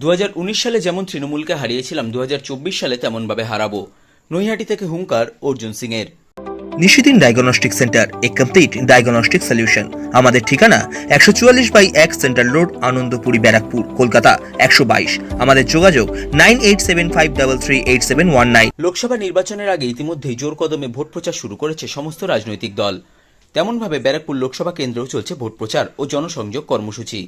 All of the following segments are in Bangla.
দু হাজার উনিশ সালে যেমন তৃণমূলকে হারিয়েছিলাম দু হাজার চব্বিশ সালে তেমনভাবে হারাবো। নৈহাটি থেকে হুঙ্কার অর্জুন সিং এর Nishidin diagnostic centre a complete diagnostic solution আমাদের ঠিকানা একশো চুয়াল্লিশ বাই এক সেন্ট্রাল রোড আনন্দপুরি ব্যারাকপুর কলকাতা একশো বাইশ। আমাদের যোগাযোগ nine eight seven five double three eight seven one nine. Lok Sabha নির্বাচনের আগে ইতিমধ্যেই জোর কদমে ভোট প্রচার শুরু করেছে সমস্ত রাজনৈতিক দল। তেমনভাবে ব্যারাকপুর লোকসভা কেন্দ্রেও চলছে ভোট প্রচার ও জনসংযোগ কর্মসূচি।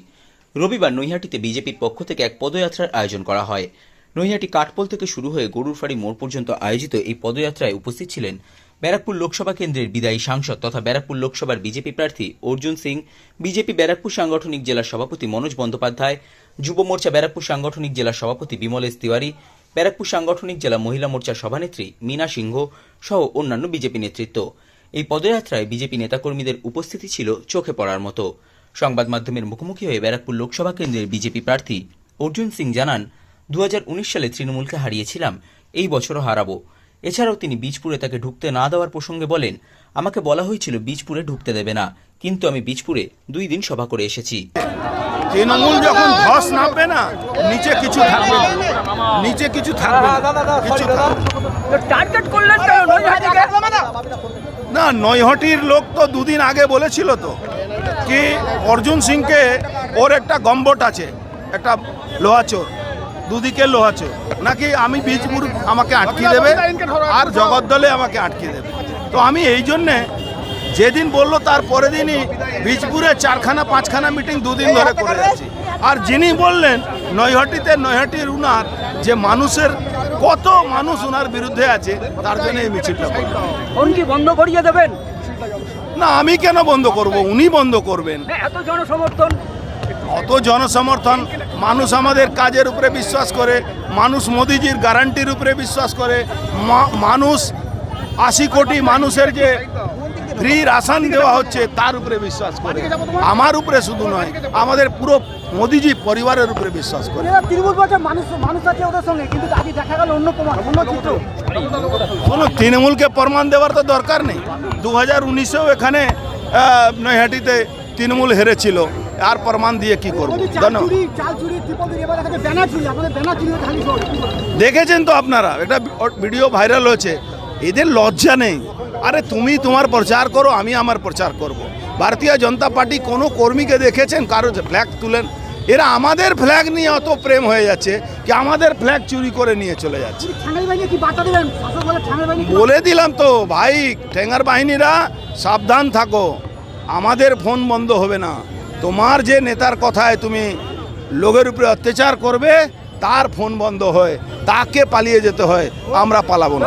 রবিবার নৈহাটিতে বিজেপির পক্ষ থেকে এক পদযাত্রার আয়োজন করা হয়। নৈহাটি কাঠপোল থেকে শুরু হয়ে গরুরফাড়ি মোড় পর্যন্ত আয়োজিত এই পদযাত্রায় উপস্থিত ছিলেন ব্যারাকপুর লোকসভা কেন্দ্রের বিদায়ী সাংসদ তথা ব্যারাকপুর লোকসভার বিজেপি প্রার্থী অর্জুন সিং, বিজেপি ব্যারাকপুর সাংগঠনিক জেলার সভাপতি মনোজ বন্দ্যোপাধ্যায়, যুব মোর্চা ব্যারাকপুর সাংগঠনিক জেলার সভাপতি বিমলেশ তিওয়ারি, ব্যারাকপুর সাংগঠনিক জেলা মহিলা মোর্চার সভানেত্রী মীনা সিংহ সহ অন্যান্য বিজেপি নেতৃত্ব। এই পদযাত্রায় বিজেপি নেতাকর্মীদের উপস্থিতি ছিল চোখে পড়ার মতো। সংবাদ মাধ্যমের মুখোমুখি হয়ে ব্যারাকপুর লোকসভা কেন্দ্রের বিজেপি প্রার্থী অর্জুন সিং জানান দু হাজার উনিশ সালে তৃণমূলকে হারিয়েছিলাম এই বছরও হারাবো এছাড়াও তিনি বীজপুরে তাকে ঢুকতে না দেওয়ার প্রসঙ্গে বলেন আমাকে বলা হয়েছিল বীজপুরে ঢুকতে দেবে না কিন্তু আমি বীজপুরে দুই দিন সভা করে এসেছি তৃণমূল যখন ধস নামবে না নিচে কিছু থাকবে না। নিচে কিছু থাকবে না। কিছু টার্গেট করলেন না নৈহটির লোক তো দুদিন আগে বলেছিল তো কি অর্জুন সিংকে ওর একটা গম্বট আছে, একটা লোহাচোর দুদিকে লোহা লোহাচোর নাকি আমি বীজপুর আমাকে আটকে দেবে আর জগদ্দলে আমাকে আটকে দেবে? তো আমি এই জন্যে যেদিন বলল তার পরের দিনই বীজপুরে চারখানা, পাঁচখানা মিটিং দুদিন ধরে করে যাচ্ছি। আর যিনি বললেন, নৈহাটিতে নৈহাটির উনার যে মানুষের, কত মানুষ উনার বিরুদ্ধে আছে, তার জন্য এই মিছিলটা ফোন বন্ধ করিয়ে দেবেন? না আমি কেন বন্ধ করব? উনি বন্ধ করবেন। এত জনসমর্থন? অত জনসমর্থন? মানুষ আমাদের কাজের উপরে বিশ্বাস করে মানুষ মোদিজির গ্যারান্টির উপরে বিশ্বাস করে মানুষ আশি কোটি মানুষের যে ফ্রি রাশন দেওয়া হচ্ছে তার উপরে বিশ্বাস করে। আমার উপরে শুধু নয় আমাদের পুরো মোদিজি পরিবারের উপরে বিশ্বাস করে। তৃণমূল মানুষ মানুষ আছে ওদের সঙ্গে কিন্তু আজ দেখা গেল অন্য প্রমাণ অন্য চিত্র। কোনো তৃণমূলকে প্রমাণ দেওয়ার তো দরকার নেই। দু হাজার উনিশেও এখানে নৈহাটিতে তৃণমূল হেরেছিল। আর প্রমাণ দিয়ে কি করব? দেখেছেন তো আপনারা? এটা ভিডিও ভাইরাল হয়েছে। এদের লজ্জা নেই। আরে তুমি তোমার প্রচার করো আমি আমার প্রচার করব। ভারতীয় জনতা পার্টি কোনো কর্মীকে দেখেছেন? কারও ফ্ল্যাগ তুলেন? এরা আমাদের ফ্ল্যাগ নিয়ে অত প্রেম হয়ে যাচ্ছে কি আমাদের ফ্ল্যাগ চুরি করে নিয়ে চলে যাচ্ছে। বলে দিলাম তো ভাই ঠেঙ্গার বাহিনীরা সাবধান থাকো। আমাদের ফোন বন্ধ হবে না। তোমার যে নেতার কথায় তুমি লোকের উপরে অত্যাচার করবে তার ফোন বন্ধ হয়। তাকে পালিয়ে যেতে হয়। আমরা পালাবো না।